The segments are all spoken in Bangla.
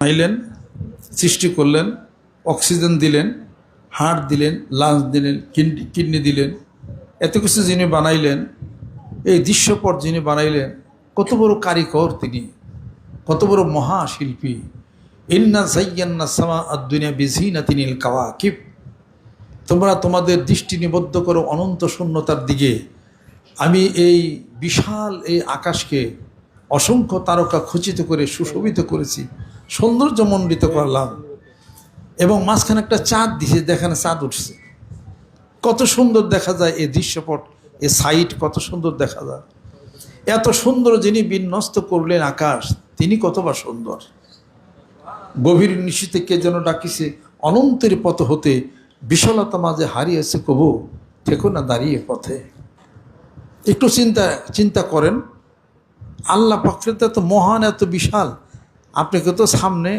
বানাইলেন সৃষ্টি করলেন, অক্সিজেন দিলেন হার্ট দিলেন লাঞ্চ দিলেন, কিডনি কিডনি দিলেন। এত কিছু যিনি বানাইলেন, এই দৃশ্যপট যিনি বানাইলেন, কত বড় কারিকর তিনি, কত বড় মহাশিল্পী। ইন্না সাইয়ান্না সামা আদুনিয়া বিঝিনা তিনি কাওয়া কিপ তোমরা তোমাদের দৃষ্টি নিবদ্ধ করো অনন্ত শূন্যতার দিকে। আমি এই বিশাল এই আকাশকে অসংখ্য তারকা খচিত করে সুশোভিত করেছি। সৌন্দর্যমণ্ডিত করলাম। এবং মাঝখানে একটা চাঁদ দিছে দেখানে চাঁদ উঠছে। কত সুন্দর দেখা যায় এ দৃশ্যপট এ সাইট কত সুন্দর দেখা যায়। এত সুন্দর যিনি বিন্যস্ত করলেন আকাশ, তিনি কতবা সুন্দর। গভীর নিশীতে কে যেন ডাকিছে, অনন্তের পথ হতে বিশালতা মাঝে হারিয়েছে কবু ঠেকো না দাঁড়িয়ে পথে। একটু চিন্তা চিন্তা করেন, আল্লাহ পাকৃত এত মহান, এত বিশাল আপনাকে তো সামনে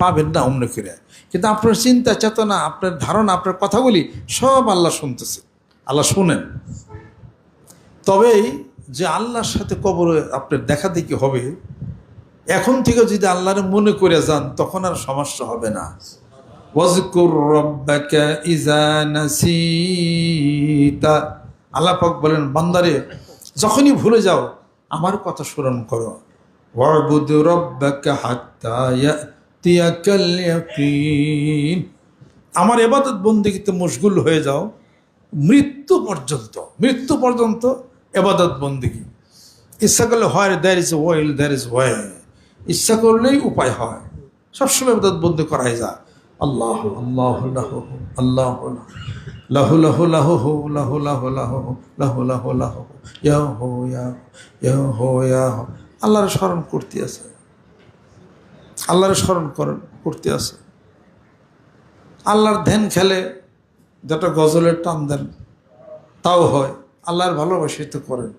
পাবেন না অমনে করে। কিন্তু আপনার চিন্তা, চেতনা, আপনার ধারণা, আপনার কথাগুলি সব আল্লাহ শুনতেছে। আল্লাহ শুনেন। তবেই যে আল্লাহর সাথে কবরে আপনার দেখা দেখি হবে, এখন থেকে যদি আল্লাহর মনে করে যান, তখন আর সমস্যা হবে না। আল্লাহ পাক বলেন, বান্দারে, যখনই ভুলে যাও, আমার কথা স্মরণ করো। ওয়াবুদ রব্বাকা হাত্তা ইয়াতিয়াকাল ইয়াকিন আমার এবাদত বন্দিগিতে মশগুল হয়ে যাও, মৃত্যু পর্যন্ত মৃত্যু পর্যন্ত এবাদত বন্দিগি। ইচ্ছা করলে হয় there is well there is way ইচ্ছা করলেই উপায় হয়। সবসময় এবাদত বন্দি করাই যায় আল্লাহ আল্লাহ লাহ, আল্লাহ লাহু। লাহু লাহু হো, লাহু লাহু লাহু লাহু লাহু লাহু। ইয়া হো ইয়া হো ইয়া হো। আল্লাহর স্মরণ করতে আছে। আল্লাহর স্মরণ করেন, করতে আছে। আল্লাহর ধ্যান খেলে যেটা গজলের টান দেন, তাও হয়। আল্লাহর ভালোবাসি তো করেন।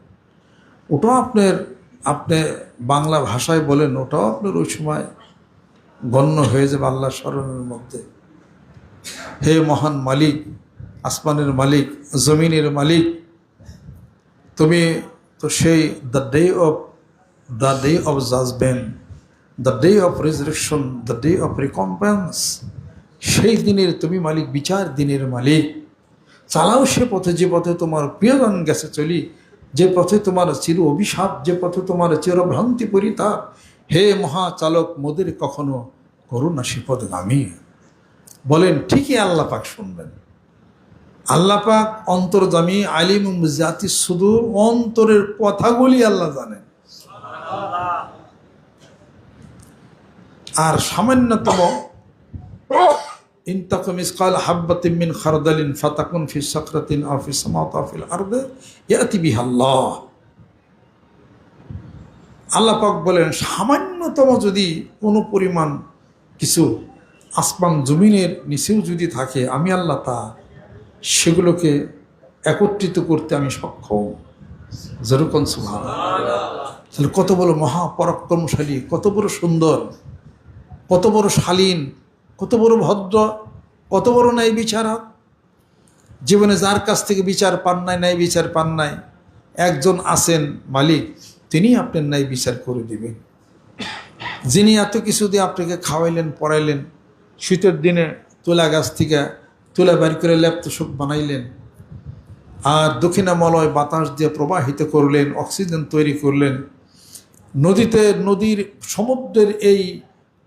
ওটাও আপনার, আপনি বাংলা ভাষায় বলেন, ওটাও আপনার ওই সময় গণ্য হয়ে যাবে আল্লাহ স্মরণের মধ্যে। হে মহান মালিক, আসমানের মালিক, জমিনের মালিক, তুমি তো সেই the day of the day of judgment the day of resurrection the day of recompense সেই দিনের তুমি মালিক, বিচার দিনের মালিক। চালাও সে পথে, যে পথে তোমার প্রিয়জন গেছে চলি, যে পথে তোমার চির অভিশাপ, যে পথে তোমার চিরভ্রান্তি পরিতাপ। হে মহাচালক, মোদের কখনো করুণা শিপদগামী বলেন, ঠিকই আল্লাহ পাক শুনবেন। আল্লাহ পাক অন্তর্জামী, আলিম জাতি শুধু অন্তরের কথাগুলি আল্লাহ জানেন। আর সামান্যতম ইনতাকুম ইসকাল হাব্বাতিন খারদালিন ফাতাকুন ফি সাকরাতিন আও ফি সামাওয়াত আও আরদে ইয়াতি বিহাল্লাহ আল্লাহ। বলেন, সামান্যতম যদি কোনো পরিমাণ কিছু আসমান জমিনের নিচেও যদি থাকে, আমি আল্লাহ তা সেগুলোকে একত্রিত করতে আমি সক্ষম। জরুকন সুভাব তাহলে কত বড় মহাপরাক্রমশালী কত বড় সুন্দর। কত বড় শালীন, কত বড় ভদ্র, কত বড় ন্যায় বিচারক। জীবনে যার কাছ থেকে বিচার পান নাই, ন্যায় বিচার পান নাই, একজন আছেন মালিক তিনি আপনার ন্যায় বিচার করে দিবেন। যিনি এত কিছু দিয়ে আপনাকে খাওয়াইলেন, পড়াইলেন, শীতের দিনে তুলা গাছ থেকে তুলা বাড়ি করে ল্যাপতোষক বানাইলেন, আর দক্ষিণামলয় বাতাস দিয়ে প্রবাহিত করলেন, অক্সিজেন তৈরি করলেন, নদীতে, নদীর সমুদ্রের এই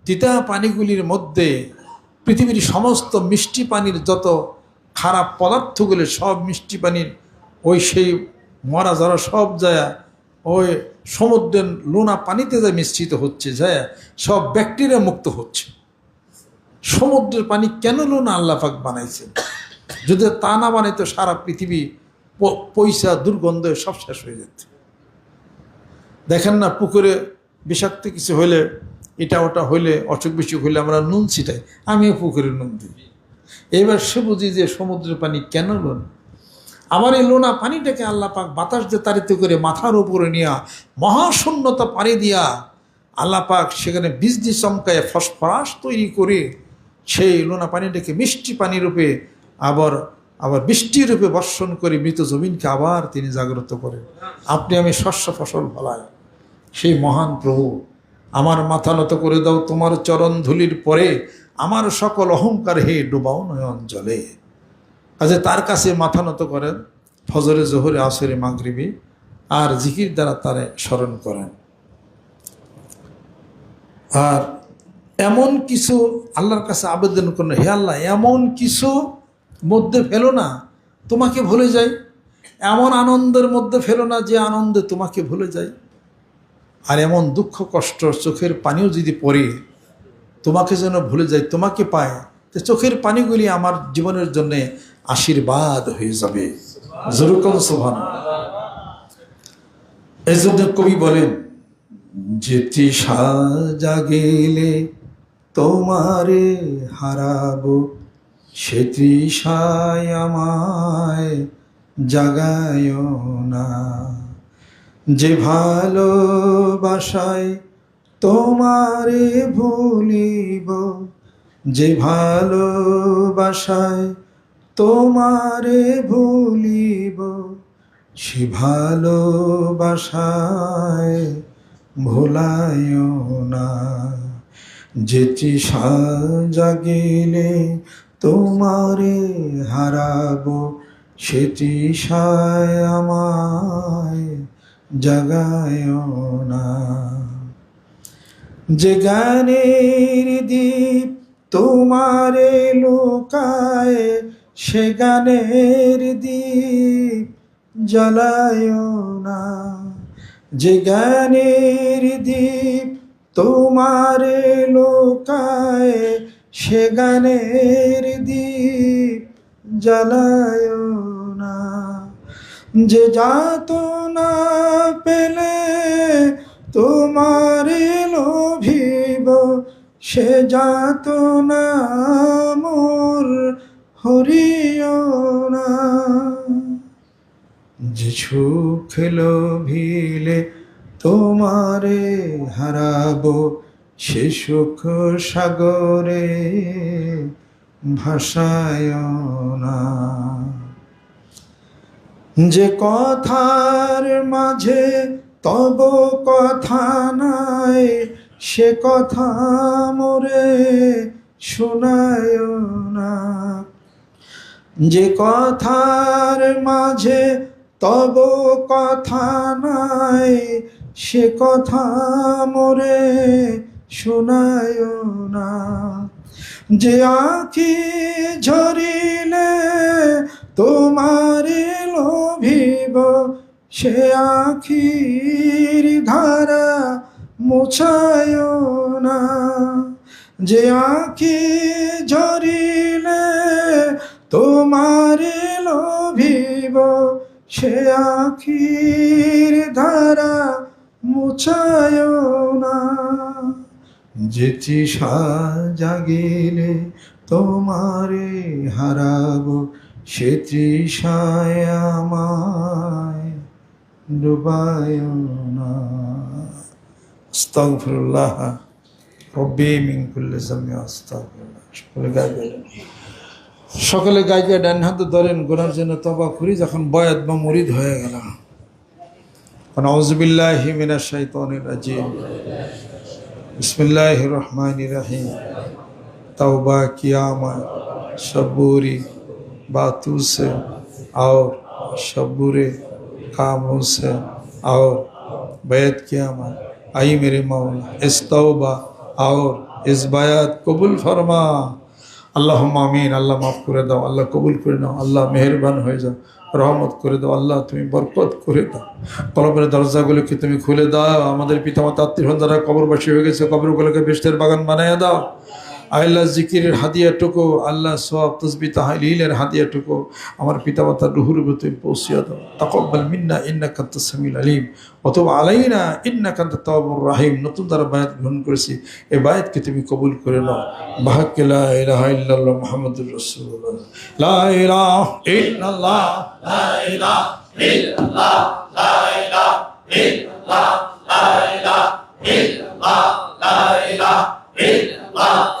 তিতা পানিগুলির মধ্যে পৃথিবীর সমস্ত মিষ্টি পানির যত খারাপ পদার্থগুলি, সব মিষ্টি পানির ওই সেই মরা যারা সব যায়, ওই সমুদ্রের লোনা পানিতে যা মিশ্রিত হচ্ছে যায়, সব ব্যাকটেরিয়া মুক্ত হচ্ছে। সমুদ্রের পানি কেন লোনা আল্লাপাক বানাইছে? যদি তা না বানাইতো সারা পৃথিবী পয়সা, দুর্গন্ধ সব শেষ হয়ে যেত। দেখেন না, পুকুরে বিষাক্ত কিছু হইলে এটা ওটা হইলে, অসুখ বিসুখ হইলে আমরা নুন ছিটাই। আমিও পুকুরে নুন দিই। এবার সে বুঝি যে সমুদ্রের পানি কেন লোন আমার এই লোনা পানিটাকে আল্লাহ পাক বাতাস দিয়ে তাড়িত করে মাথার উপরে নিয়া মহাশূন্যতা পানি দিয়া আল্লাহ পাক সেখানে বীজদি চমকায় ফসফরাস তৈরি করে সেই লোনা পানিটাকে মিষ্টি পানি রূপে আবার আবার বৃষ্টি রূপে বর্ষণ করে মৃত জমিনকে আবার তিনি জাগ্রত করেন। আপনি আমি শস্য ফসল ফলাই সেই মহান প্রভু আমার মাথা নত করে দাও তোমার চরণ ধুলির পরে আমার সকল অহংকার হে ডুবাও নয়ন জলে কাজে তার কাছে মাথা নত করেন, ফজরে, জোহরে, আসরে, মাগরিবি, আর জিকির দ্বারা তারে স্মরণ করেন। আর এমন কিছু আল্লাহর কাছে আবেদন করেন, হে আল্লাহ, এমন কিছু মধ্যে ফেলো না, তোমাকে ভুলে যাই। এমন আনন্দের মধ্যে ফেলো না যে আনন্দে তোমাকে ভুলে যাই। আর এমন দুঃখ, কষ্ট চোখের পানিও যদি পড়ে, তোমাকে যেন ভুলে যাই তোমাকে পায়, তো চোখের পানিগুলি আমার জীবনের জন্য আশীর্বাদ হয়ে যাবে। জরুকম সোভান এই জন্য কবি বলেন যে তৃষা জাগেলে তোমারে হারাবো সে তৃষায় আমায় জাগায় না। যে ভালোবাসায় তোমারে ভুলিব, যে ভালোবাসায় তোমারে ভুলিব, সে ভালোবাসায় ভোলায় না। যেটি জাগিলে তোমারে হারাবো সেটি সায় আমায় জাগায় না। যে গানের দ্বীপ তোমারে লোকায়, সে গানের দ্বীপ জ্বালায় না। যে গানের দ্বীপ তোমারে লোকায়, সে গানের দ্বীপ জ্বালায় না। যে যাত না পেলে তোমারে লোভিব, সে যাত না মোর হরিয় না। যে সুখ লোভিলে তোমারে হারাবো, সে সুখ সাগরে ভাসায় না। যে কথার মাঝে তব কথা নাই, সে কথা মোরে শোনায় না। যে কথার মাঝে তব কথা নাই, সে কথা মোরে শোনায় না। যে আখি ঝরিলে তোমারে সে আখির ধারা মুছায় না। যে আখি ঝরিলে তোমারে লোভিব, সে আখির ধারা মুছায় না। যেটি জাগিলে তোমারে হারাব, সে তৃষায় আমায়। ডুবায় না আস্তাগফিরুল্লাহ রব্বি মিন কুল্লি জামি আস্তাগফিরুল্লাহ সকলে গাইবে সকলে গাইকে ডান হাতে ধরেন গোনার জন্য তবা করি যখন বয়াত বা মুরিদ হয়ে গেল নাউজুবিল্লাহি মিনাশ শাইতানির রাজিম বিসমিল্লাহির রহমানির রহিম तौबा कियामत शबूरी बातों से और शबूरे कामों से और बैत कियामत आई मेरे मौला इस तौबा और इस बायात कबूल फरमा আল্লাহ মামিন আল্লাহ মাফ করে দাও আল্লাহ কবুল করে নাও আল্লাহ মেহরবান হয়ে যাও রহমত করে দাও আল্লাহ তুমি বরকত করে দাও কলমের দরজাগুলোকে তুমি খুলে দাও আমাদের পিতামাতা আত্মীয় যারা কবরবাসী হয়ে গেছে কবরগুলোকে বৃষ্টির বাগান বানাইয়া দাও আল্লাহ জিকিরের হাদিয়াটুকু আল্লাহ সব তসবি তাহলিলের হাদিয়াটুকু আমার পিতামাতার রুহুর তুমি পৌঁছিয়া দাও। তাকব্বাল মিন্না ইন্না কান্ত সামিল আলিম। অথবা আলাইনা ইন্না কান্ত তাবুর রাহিম। নতুন দ্বারা বায়াত গ্রহণ করেছি। এই বায়াতকে তুমি কবুল করে নাও। বাহাক্কে লা ইলাহা ইল্লাল্লাহ মুহাম্মাদুর রাসূলুল্লাহ। লা ইলাহা ইল্লাল্লাহ, লা ইল্লাল্লাহ লা ইল্লাল্লাহ লা ইল্লাল্লাহ লা ইল্লাল্লাহ।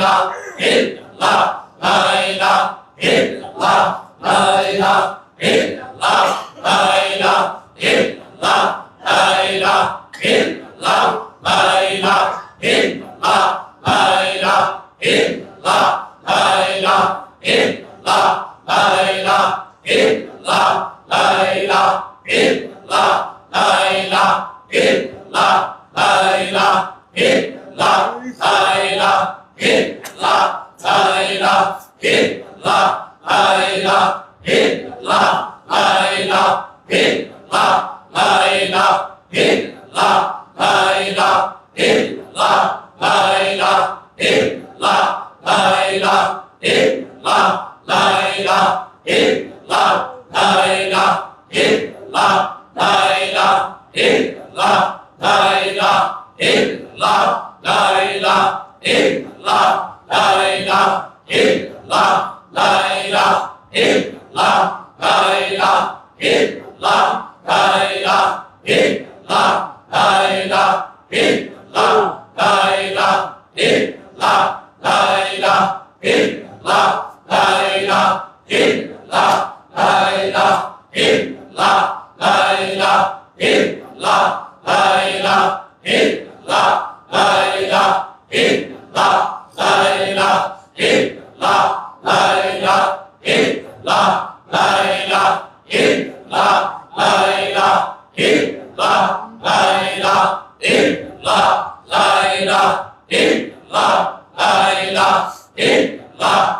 ইলাহা ইল্লাল্লাহ la la la la la ইল্লাহ লা ইলাহা ইল্লাহ লা ইলাহা ইল্লাহ লা ইলাহা ইল্লাহ লা ইলাহা ইল্লাহ লা ইলাহা ইল্লাহ লা ইলাহা ইল্লাহ লা ইলাহা ইল্লাহ লা ইলাহা ইল্লাহ লা ইলাহা ইল্লাহ লা ইলাহা ইল্লাহ লা ইলাহা ইল্লাহ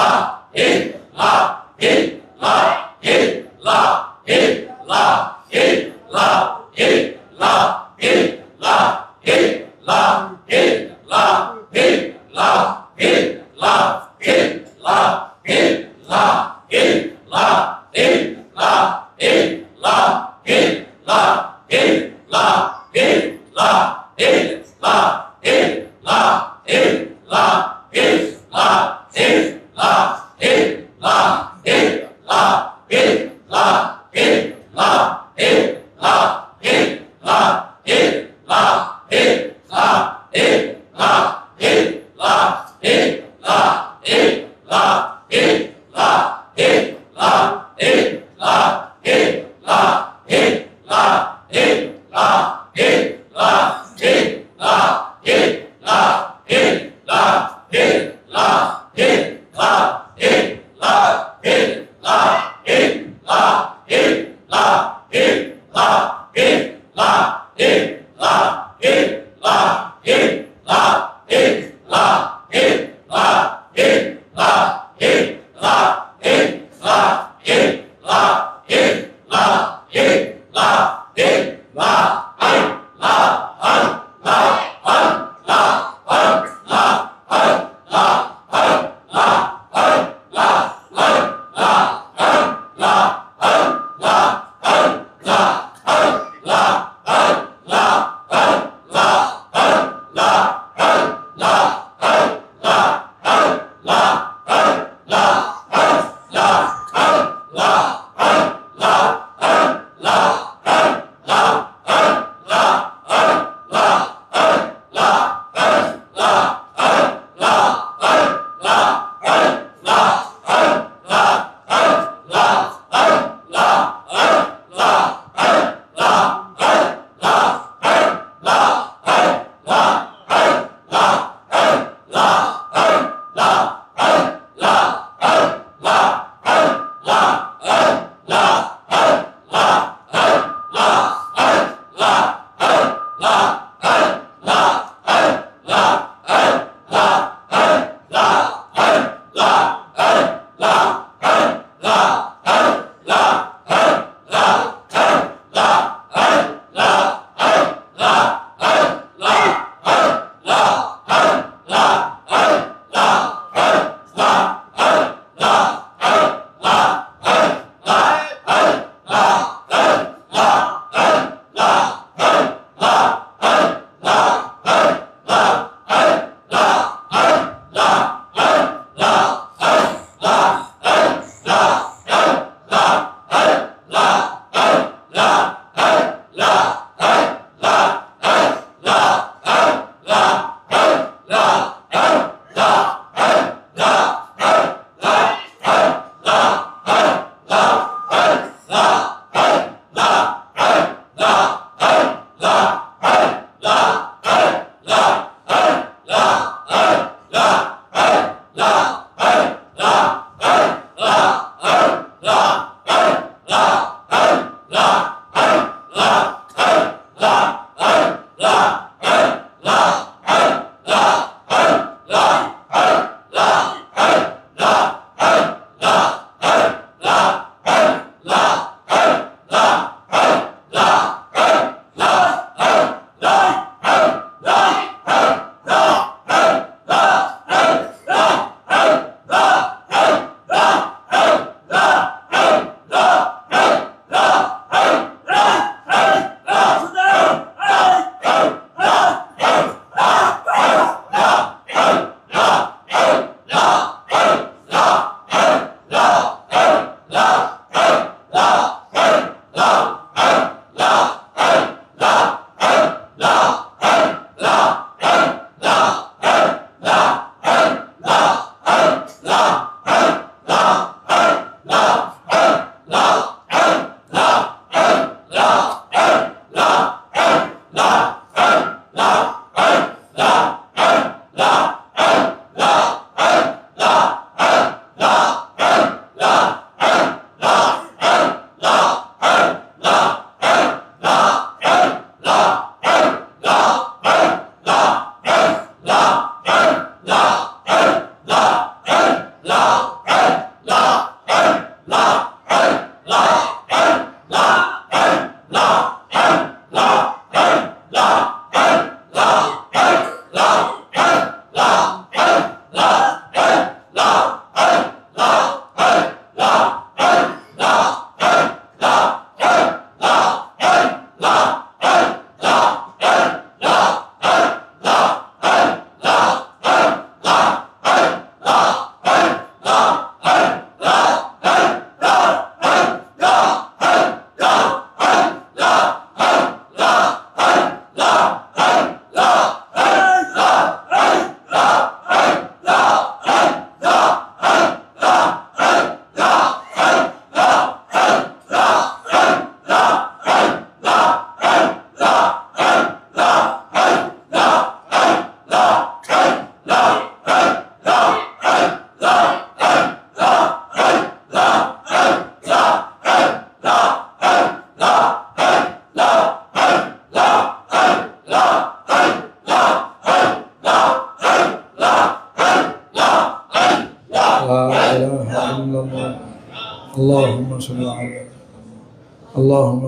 lá, E, lá.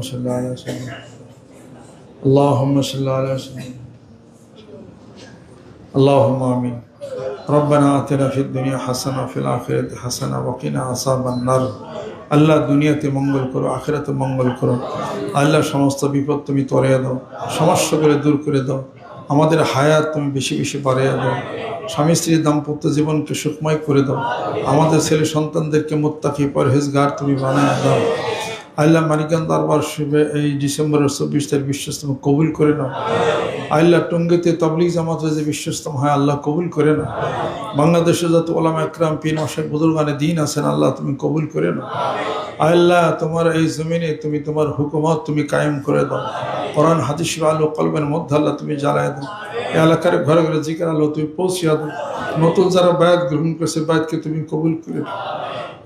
صل على سيدنا اللهم صل على سيدنا اللهم آمين ربنا آتنا في الدنيا حسنة وفي الآخرة حسنة وقنا عذاب النار আল্লাহ দুনিয়াতে মঙ্গল করো আখেরাতে মঙ্গল করো আল্লাহ সমস্ত বিপদ তুমি তরিয়ে দাও সমস্যাগুলো দূর করে দাও আমাদের হায়াত তুমি বেশি বেশি বাড়িয়ে দাও স্বামী স্ত্রীর দাম্পত্য জীবনকে সুখময় করে দাও আমাদের ছেলে সন্তানদেরকে মোত্তাকি পরহেজগার তুমি বানায় দাও আল্লাহ মানিকান দরবার এই ডিসেম্বরের চব্বিশ তারিখ বিশ্বস্তম কবুল করে নাও আল্লাহ টঙ্গিতে তবলিগ জামাত যে বিশ্বস্তম হয়, আল্লাহ কবুল করে নাও বাংলাদেশে যত ওলামা একরাম পিন অশেখ বুজুর্গানে দিন আছেন, আল্লাহ তুমি কবুল করে নাও আল্লাহ তোমার এই জমিনে তুমি তোমার হুকুমত তুমি কায়েম করে দাও। কোরআন, হাদিস আলো কলবের মধ্যে আল্লাহ তুমি জ্বালায় দাও। এলাকার ঘরে ঘরে জিকার আলো তুমি পৌঁছিয়া দাও। নতুন যারা বায়াত গ্রহণ করেছে, বায়াতকে তুমি কবুল করে দাও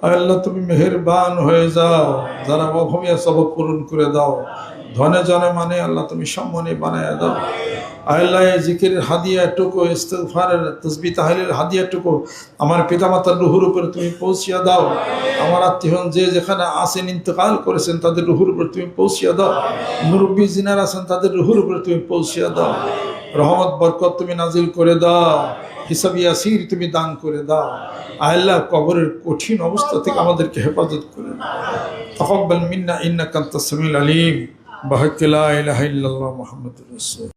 আল্লাহ, তুমি মেহেরবান হয়ে যাও। যারা অভমিয়া সবক পূরণ করে দাও। ধনে জনে মানে আল্লাহ, তুমি সম্মানে বানায় দাও। আল্লাহ জিকিরের হাদিয়া টুকু ইস্তেফারের তসবি তাহলিল হাদিয়া টুকু আমার পিতামাতার রুহুর উপরে তুমি পৌঁছিয়া দাও। আমার আত্মীয় যে যেখানে আসেন ইন্তকাল করেছেন, তাদের রুহুর উপরে তুমি পৌঁছিয়া দাও। মুরব্বী জিনার আছেন, তাদের রুহুর উপরে তুমি পৌঁছিয়া দাও। রহমত, বরকত তুমি নাজিল করে দাও। হিসাব ইয়াসির তুমি দান করে দাও। আল্লাহ কবরের কঠিন অবস্থা থেকে আমাদেরকে হেফাজত করে তকব্বাল মিন্না ইন্না কান্তা সামিল আলিম। ইল্লাল্লাহ মুহাম্মাদুর রাসূল।